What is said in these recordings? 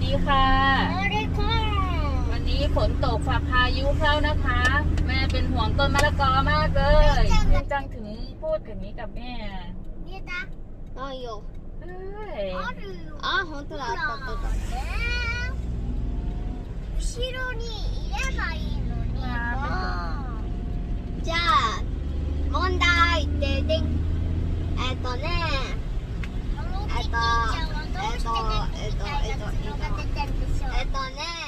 ดีค่ะ สวัสดีค่ะ วันนี้ฝนตกฝ่าพายุเข้านะคะ แม่เป็นห่วงต้นมะละกอมากเลยแม่จังถึงพูดอย่างนี้กับแม่ 見えた ないよ。 เอ้ย あるよあ、本当だ、あったあったあった。ね後ろにいればいいのにじゃあ、問題ででん。えっとね、このキ えっと、えっと、えっとね。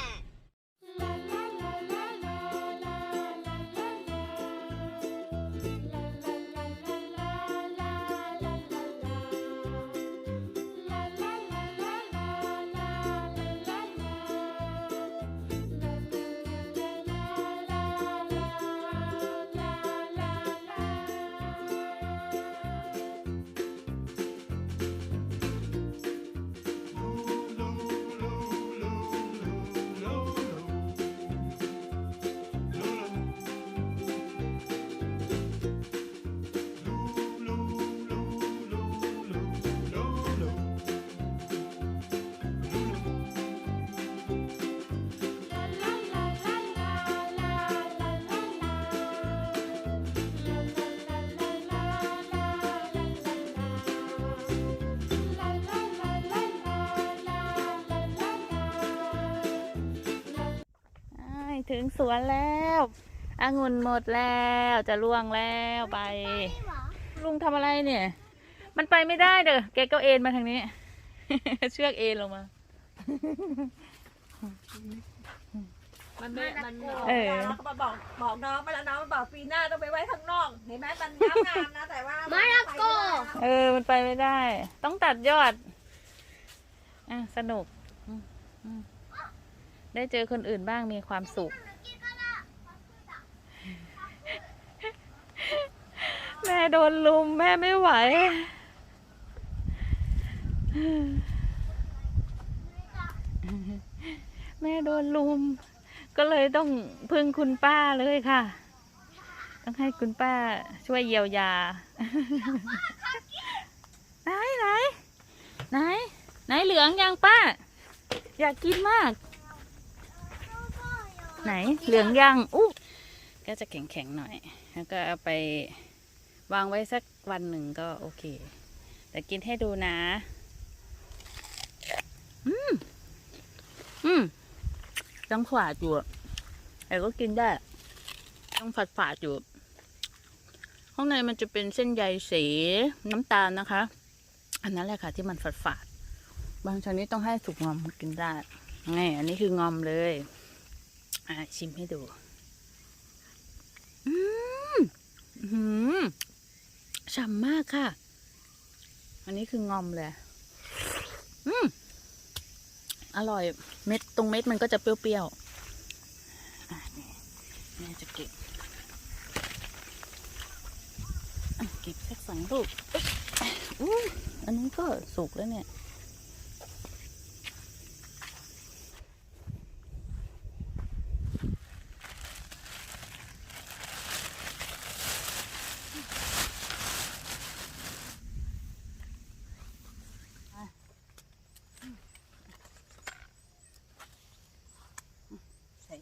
ถึงสวนแล้วองุ่นหมดแล้วจะล่วงแล้วไป ลุงทำอะไรเนี่ย มันไปไม่ได้เด้อแกก็เอ็นมาทางนี้ เชือกเอ็นลงมา มันไม่ มันเออแล้วก็มาบอกบอกน้องไปแล้วน้องมาบอกปีหน้าต้องไปไว้ข้างนอกเห็นไหมมันงามงามนะแต่ว่ามะละกอเออ มันไปไม่ได้ ต้องตัดยอด อะ สนุกอืมอืม ได้เจอคนอื่นบ้างมีความสุข แม่โดนลุมแม่ไม่ไหว แม่โดนลุม ก็เลยต้องพึ่งคุณป้าเลยค่ะ ต้องให้คุณป้าช่วยเยียวยา ไหนไหนไหนไหนเหลืองยังป้า อยากกินมาก ไหนเหลืองยังอู้ก็จะแข็งๆหน่อย แล้วก็เอาไปวางไว้สักวันหนึ่งก็โอเค แต่กินให้ดูนะ อืม อืมต้องฝาดอยู่อะแต่ก็กินได้ ต้องฝาดฝาดๆอยู่ ข้างในมันจะเป็นเส้นใยสีน้ำตาลนะคะ อันนั้นแหละค่ะ ที่มันฝาดฝาดๆบางชนิดต้องให้สุกงอมกินได้นี่อันนี้คืองอมเลยอะ ชิมให้ดู อืมอื้อหืมฉ่ำมากค่ะ อันนี้คืองอมเลย อืมอร่อย เม็ดตรงเม็ดมันก็จะเปรี้ยวๆอะนี่แม่จะเก็บอะเก็บสักสองลูกเอ้ยอู้อันนี้ก็สุกแล้วเนี่ย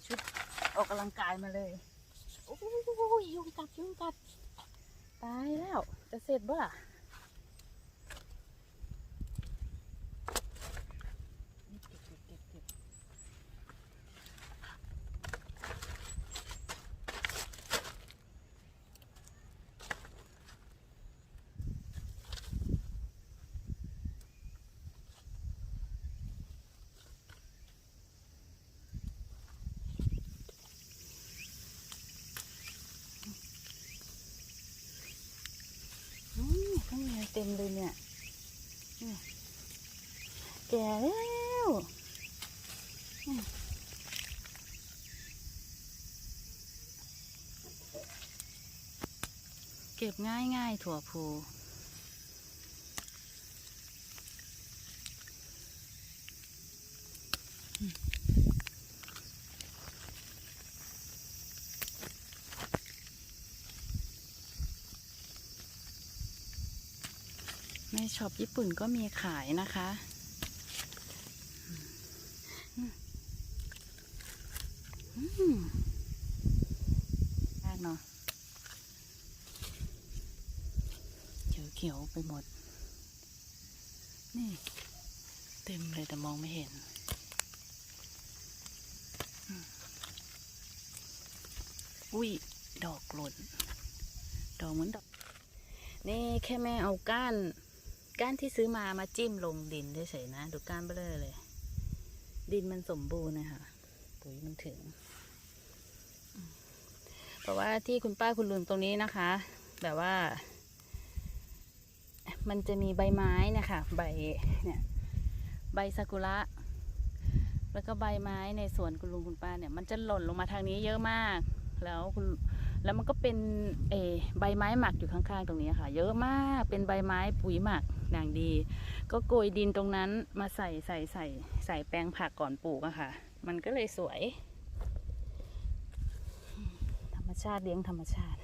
ชุดออกกำลังกายมาเลยโอ้ยยุงกัดยุงกัดตายแล้วจะเสร็จบ่ล่ะนี่เก็บเก็บเก็บเก็บอืมข้างในเต็มเลยเนี่ยเนี่ย แก่แล้วเก็บง่ายง่ายถั่วพูในช็อปญี่ปุ่นก็มีขายนะคะ ยากเนาะเขียวๆไปหมด นี่ เต็มเลยแต่มองไม่เห็นอุ้ย ดอกหล่น ดอกเหมือนดอก นี่แค่แม่เอาก้าน ก้านที่ซื้อมามาจิ้มลงดินเฉยๆนะ ดูก้านเบลอเลย ดินมันสมบูรณ์นะคะปุ๋ยมันถึง เพราะว่าที่คุณป้าคุณลุงตรงนี้นะคะ แบบว่า มันจะมีใบไม้นะคะใบเนี่ยใบซากุระแล้วก็ใบไม้ในสวนคุณลุงคุณป้าเนี่ยมันจะหล่นลงมาทางนี้เยอะมาก แล้วคุณแล้วมันก็เป็นเอใบไม้หมักอยู่ข้างๆตรงนี้ค่ะ เยอะมากเป็นใบไม้ปุ๋ยหมักอย่างดี ก็โกยดินตรงนั้นมาใส่ใส่ใส่ใส่แปลงผักก่อนปลูกอะค่ะ มันก็เลยสวย มชาติเลี้ยงธรรมชาติ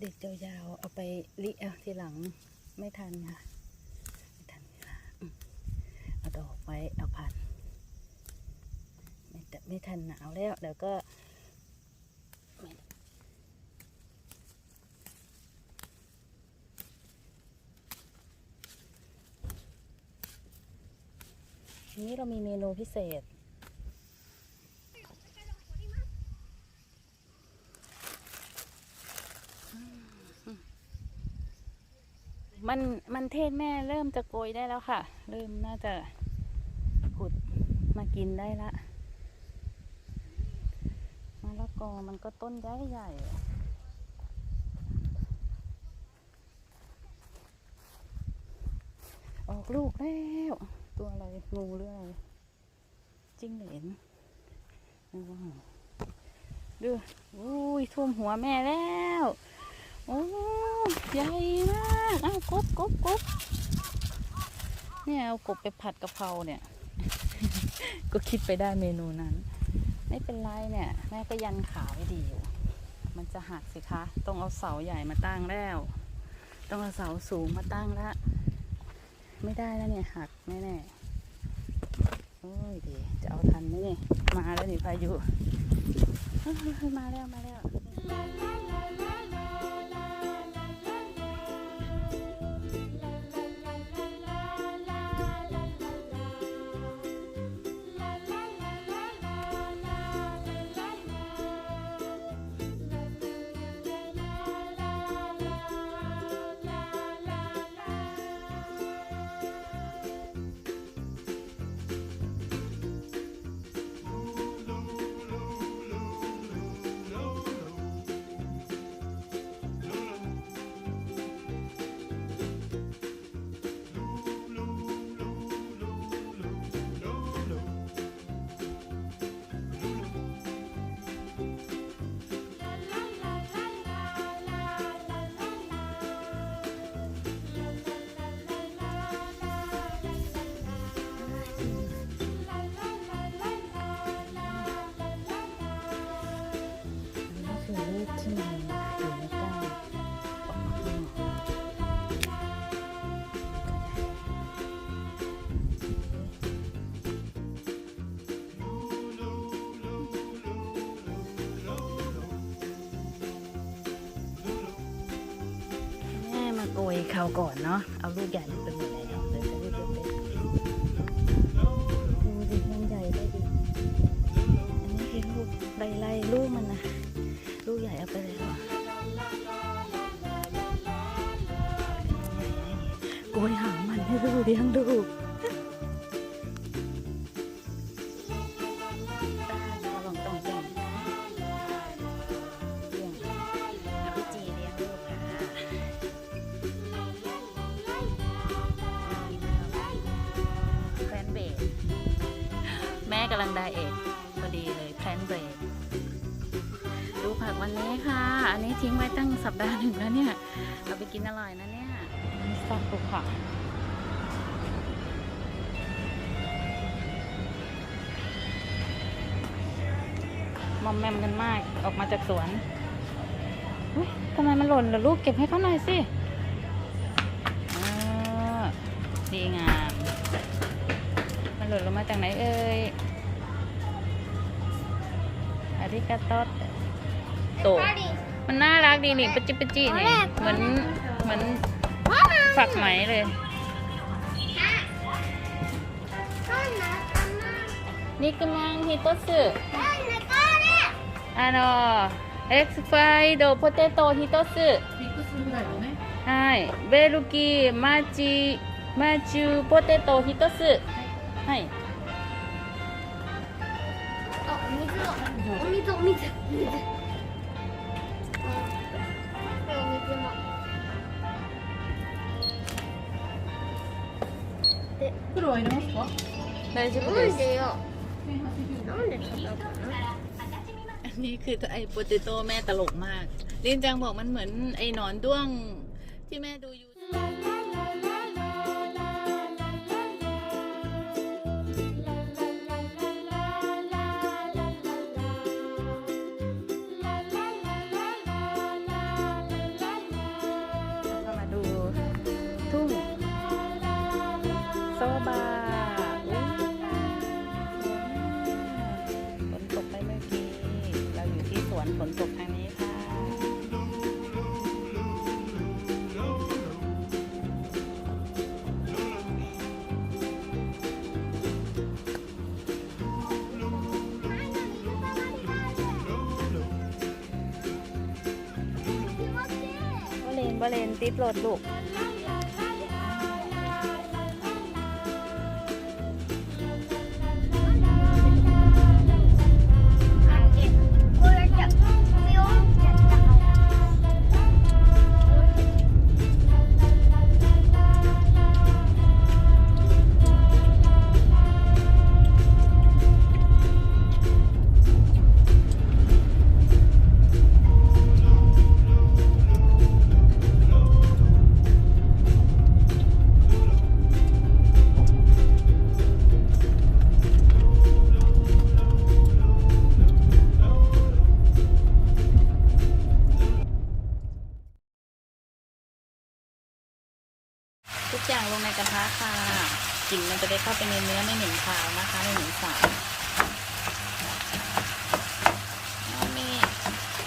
เด็กยาวๆเอาไปลิเอาทีหลังไม่ทันค่ะไม่ทันเวลาเอาดอกไว้เอาพันไม่แต่ไม่ทันหนาวแล้วเดี๋ยวก็ วันนี้เรามีเมนูพิเศษ มันมันเทศแม่เริ่มจะโกยได้แล้วค่ะ เริ่มน่าจะขุดมากินได้ละมะละกอมันก็ต้นใหญ่ใหญ่ออกลูกแล้ว ตัวอะไรงูหรืออะไรจิ้งเหลนว้าวดูอุ้ยท่วมหัวแม่แล้วโอ้ใหญ่มากอ้าวกบกบกบเนี่ยเอากบไปผัดกะเพราเนี่ย ก็คิดไปได้เมนูนั้น ไม่เป็นไรเนี่ย แม่ก็ยันขาไว้ดีอยู่ มันจะหักสิคะ ต้องเอาเสาใหญ่มาตั้งแล้ว ต้องเอาเสาสูงมาตั้งละ ไม่ได้แล้วเนี่ยหักแน่โอ้ยดีจะเอาทันไหมเนี่ยมาแล้วนี่พายุมาแล้วมาแล้ว โกยเขาก่อนเนาะ เอาลูกใหญ่ไปหมดแล้วเหลยจะลูกเล็กๆดูดิยังใหญ่ได้ดี อันนี้คือลูกใบไล่ลูกมันนะ ลูกใหญ่เอาไปเลยเหรอโกยหางมันให้ลูกเลี้ยงดู ไดเอทพอดีเลยแพลนเบรดดูผักวันนี้ค่ะ อันนี้ทิ้งไว้ตั้งสัปดาห์หนึ่งแล้วเนี่ย เอาไปกินอร่อยนะเนี่ยสักปลูกผักมอมแมมกันมากออกมาจากสวนทำไมมันหล่นล่ะลูกเก็บให้เขาหน่อยสิดีงาม มันหล่นลงมาจากไหนเอ่ย ริกาโตโต มันน่ารักดีนี่ปะจิปะจินี่ เหมือน เหมือนฝักไหมเลย นี่กำลังฮิโตสึあのエクスファイドポテト一つミックスフライをねはいベルギーマーチマーチュポテト一つはいお水 お水お水お水も袋は入れますか大丈夫なですんでよ1080なんで叩くの อันนี้คือไอ้โปเตโต้แม่ตลกมากลินจังบอกมันเหมือนไอ้หนอนด้วงที่แม่ดูอยู่ างนี้ค่ะบเลนบเลนติดรถลูก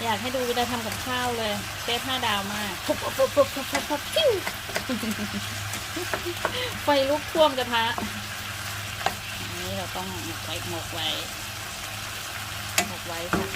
อยากให้ดูเวลาทำกับข้าวเลยเชฟห้าดาวมากปุ๊บปุ๊บปุ๊บปุ๊บปุ๊บปุ๊บปุ๊บปิ้วไฟลุกท่วมกระทะอันนี้เราต้องหมกไว้หมกไว้หมกไว้ค่ะ